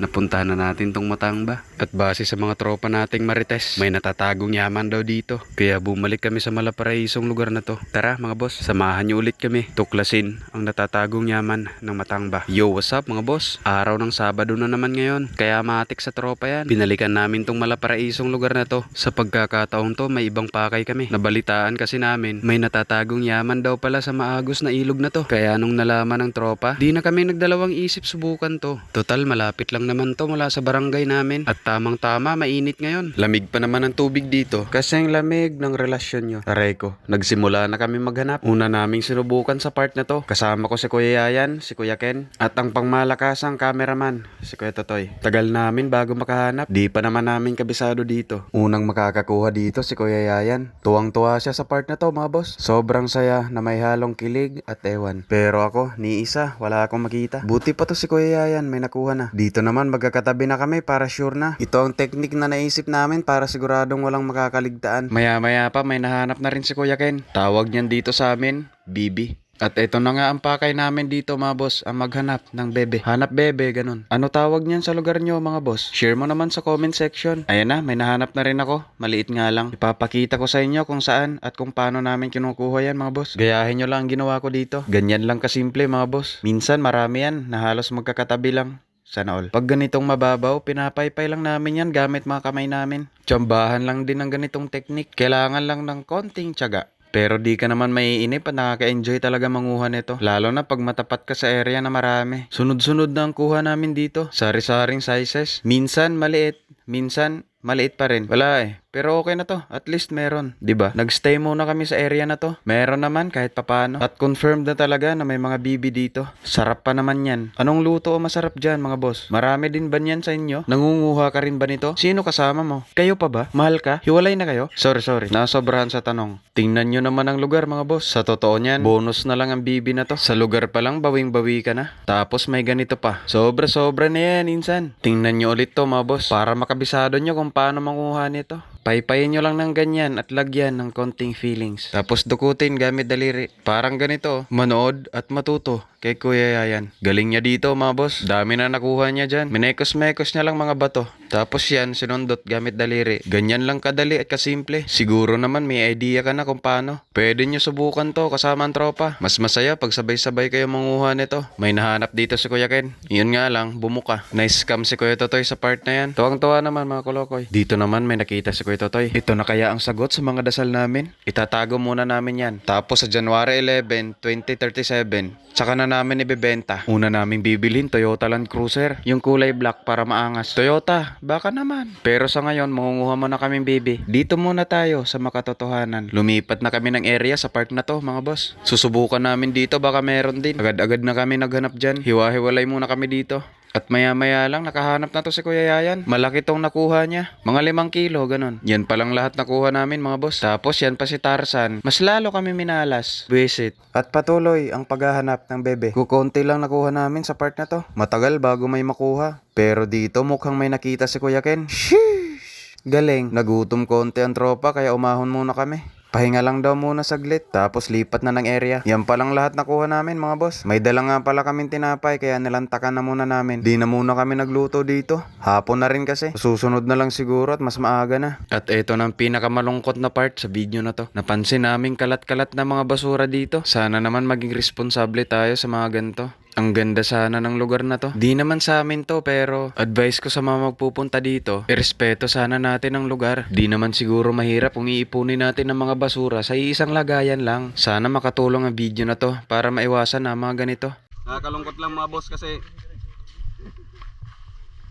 napuntahan na natin tong Matangba. At base sa mga tropa nating Marites, may natatagong yaman daw dito. Kaya bumalik kami sa malaparaisong lugar na to. Tara mga boss, samahan niyo ulit kami. Tuklasin ang natatagong yaman ng Matangba. Yo, what's up mga boss? Araw ng Sabado na naman ngayon. Kaya matik sa tropa yan. Binalikan namin tong malaparaisong lugar na to. Sa pagkakataon to, may ibang pakay kami. Nabalitaan kasi namin, may natatagong yaman daw pala sa maagos na ilog na to. Kaya nung nalaman ng tropa, di na kami nagdalawang isip subukan to. Total, malapit lang naman to mula sa barangay namin. At tamang-tama, mainit ngayon. Lamig pa naman ang tubig dito. Kasi ang lamig ng relasyon nyo. Taray ko, nagsimula na kami maghanap. Una naming sinubukan sa part na to. Kasama ko si Kuya Yayan, si Kuya Ken, at ang pangmalakasang cameraman, si Kuya Totoy. Tagal namin bago makahanap. Di pa naman namin kabisado dito. Unang makakakuha dito si Kuya Yayan. Tuwang-tuwa siya sa part na to mga boss. Sobrang saya na may halong kilig at ewan. Pero ako, ni isa, wala akong makita. Buti pa to si Kuya Yayan, may nakuha na. Dito naman magkakatabi na kami para sure na. Ito ang technique na naisip namin para siguradong walang makakaligtaan. Maya-maya pa may nahanap na rin si Kuya Ken. Tawag niyan dito sa amin, Bibi. At ito na nga ang pakay namin dito mga boss, ang maghanap ng bebe. Hanap bebe, ganun. Ano tawag niyan sa lugar nyo mga boss? Share mo naman sa comment section. Ayan na, may nahanap na rin ako. Maliit nga lang. Ipapakita ko sa inyo kung saan at kung paano namin kinukuha yan mga boss. Gayahin nyo lang ang ginawa ko dito. Ganyan lang kasimple mga boss. Minsan marami yan na halos magkakatabi lang. Sana all. Pag ganitong mababaw, pinapaypay lang namin yan gamit mga kamay namin. Tsambahan lang din ng ganitong teknik. Kailangan lang ng konting tiyaga. Pero di ka naman maiinip at nakaka-enjoy talaga manguha nito. Lalo na pag matapat ka sa area na marami. Sunod-sunod na ang kuha namin dito. Sari-saring sizes. Minsan maliit, minsan maliit pa rin. Wala eh. Pero okay na to. At least meron. ba? Nagstay muna kami sa area na to. Meron naman kahit papano. At confirmed na talaga na may mga bibi dito. Sarap pa naman yan. Anong luto o masarap dyan mga boss? Marami din ba niyan sa inyo? Nangunguha ka rin ba nito? Sino kasama mo? Kayo pa ba? Mahal ka? Hiwalay na kayo? Sorry, sorry. Nasobrahan sa tanong. Tingnan nyo naman ang lugar mga boss. Sa totoo niyan, bonus na lang ang bibi na to. Sa lugar pa lang, bawing-bawi ka na. Tapos may ganito pa. Sobra-sobra na yan, insan. Tingnan nyo ulit to mga boss. Para makabisado nyo kung paano manguha nito. Paypayin nyo lang ng ganyan at lagyan ng konting feelings. Tapos dukutin gamit daliri. Parang ganito, manood at matuto kay Kuya Yayan. Galing niya dito mga boss. Dami na nakuha niya dyan. Minekos-mekos niya lang mga bato. Tapos yan, sinundot gamit daliri. Ganyan lang kadali at kasimple. Siguro naman may idea ka na kung paano. Pwede nyo subukan to kasama ang tropa. Mas masaya pag sabay-sabay kayo manguha nito. May nahanap dito si Kuya Ken. Yun nga lang, bumuka. Nice scam si Kuya Totoy sa part na yan. Tuwang-tuwa naman mga kolokoy. Dito naman may nakita si Kuya Totoy. Ito na kaya ang sagot sa mga dasal namin? Itatago muna namin yan. Tapos sa January 11, 2037, tsaka na namin ibebenta. Una naming bibilhin Toyota Land Cruiser. Yung kulay black para maangas. Toyota, baka naman. Pero sa ngayon, mangunguha muna kaming bibi. Dito muna tayo sa makatotohanan. Lumipat na kami ng area sa park na to, mga boss. Susubukan namin dito, baka meron din. Agad-agad na kami naghanap dyan. Hiwa-hiwalay muna kami dito. At maya-maya lang, nakahanap na to si Kuya Yayan. Malaki tong nakuha niya. Mga limang kilo, ganun. Yan pa lang lahat nakuha namin, mga boss. Tapos yan pa si Tarzan. Mas lalo kami minalas. Visit. At patuloy ang paghahanap ng bebe. Kukunti lang nakuha namin sa part na to. Matagal bago may makuha. Pero dito mukhang may nakita si Kuya Ken. Sheesh! Galing. Nagutom konti ang tropa kaya umahon muna kami. Pahinga lang daw muna saglit, tapos lipat na ng area. Yan pa lang lahat nakuha namin mga boss. May dala nga pala kaming tinapay, kaya nilantakan na muna namin. Di na muna kami nagluto dito. Hapon na rin kasi. Susunod na lang siguro at mas maaga na. At ito na ang pinakamalungkot na part sa video na to. Napansin namin kalat-kalat na mga basura dito. Sana naman maging responsable tayo sa mga ganito. Ang ganda sana ng lugar na to. Di naman sa amin to pero advice ko sa mga magpupunta dito, irespeto sana natin ang lugar. Di naman siguro mahirap kung iipunin natin ang mga basura sa iisang lagayan lang. Sana makatulong ang video na to para maiwasan na mga ganito. Nakakalungkot lang mga boss kasi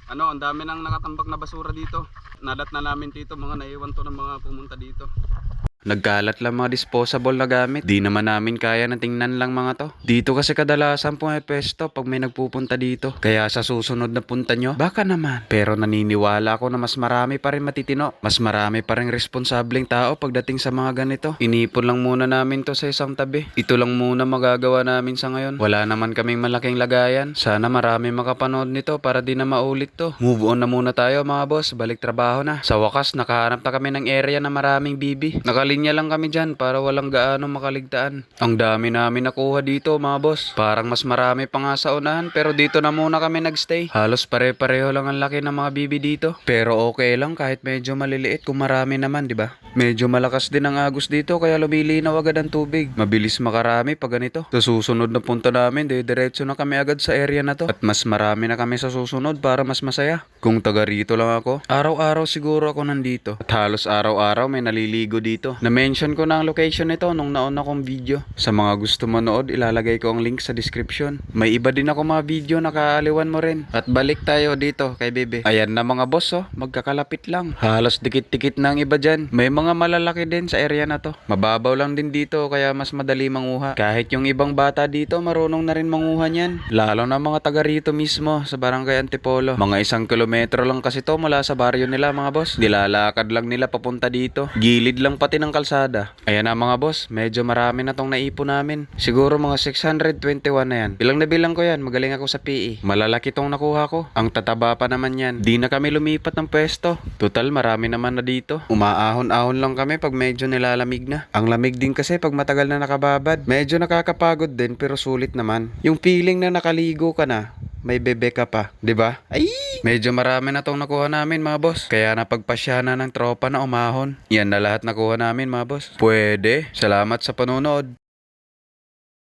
ano, ang dami nang nakatambak na basura dito. Nadat na namin dito, mga naiwan to ng mga pumunta dito. Nagkalat lang mga disposable na gamit. Di naman namin kaya na tingnan lang mga to. Dito kasi kadalasan pumepesto pag may nagpupunta dito. Kaya sa susunod na punta nyo, baka naman. Pero naniniwala ako na mas marami pa rin matitino. Mas marami pa rin responsableng tao pagdating sa mga ganito. Inipon lang muna namin to sa isang tabi. Ito lang muna magagawa namin sa ngayon. Wala naman kaming malaking lagayan. Sana marami makapanood nito para di na maulit to. Move on na muna tayo mga boss. Balik trabaho na. Sa wakas, nakahanap na kami ng area na maraming bibi. Nakalimutan Nakalinya lang kami dyan para walang gaano makaligtaan. Ang dami namin nakuha dito mga boss. Parang mas marami pa nga sa unahan pero dito na muna kami nagstay. Halos pare-pareho lang ang laki ng mga bibi dito. Pero okay lang kahit medyo maliliit kung marami naman, di ba? Medyo malakas din ang agos dito kaya lumilinaw agad ang tubig. Mabilis makarami pag ganito. Sa susunod na punta namin, diretso na kami agad sa area na to. At mas marami na kami sa susunod para mas masaya. Kung taga rito lang ako, araw-araw siguro ako nandito. At halos araw-araw may naliligo dito. Na-mention ko na ang location nito nung nauna kong video. Sa mga gusto manood, ilalagay ko ang link sa description. May iba din ako mga video na kaaliwan mo rin. At balik tayo dito kay Bebe. Ayan na mga boss oh, magkakalapit lang. Halos dikit-dikit na ang iba dyan. May mga malalaki din sa area na to. Mababaw lang din dito kaya mas madali manguha. Kahit yung ibang bata dito marunong na rin manguha niyan. Lalo na mga taga rito mismo sa barangay Antipolo. Mga isang kilometro lang kasi to mula sa baryo nila mga boss. Nilalakad lang nila papunta dito. Gilid lang pati ng kalsada. Ayan na mga boss, medyo marami na tong naipon namin. Siguro mga 621 na yan. Bilang na bilang ko yan, magaling ako sa PE. Malalaki tong nakuha ko. Ang tataba pa naman yan. Di na kami lumipat ng pwesto. Total, marami naman na dito. Umaahon-ahon lang kami pag medyo nilalamig na. Ang lamig din kasi pag matagal na nakababad. Medyo nakakapagod din pero sulit naman. Yung feeling na nakaligo ka na, may bebe ka pa, ba? Ay, medyo marami na tong nakuha namin, mga boss. Kaya napagpasya na ng tropa na umahon. Yan na lahat nakuha namin, mga boss. Pwede. Salamat sa panonood.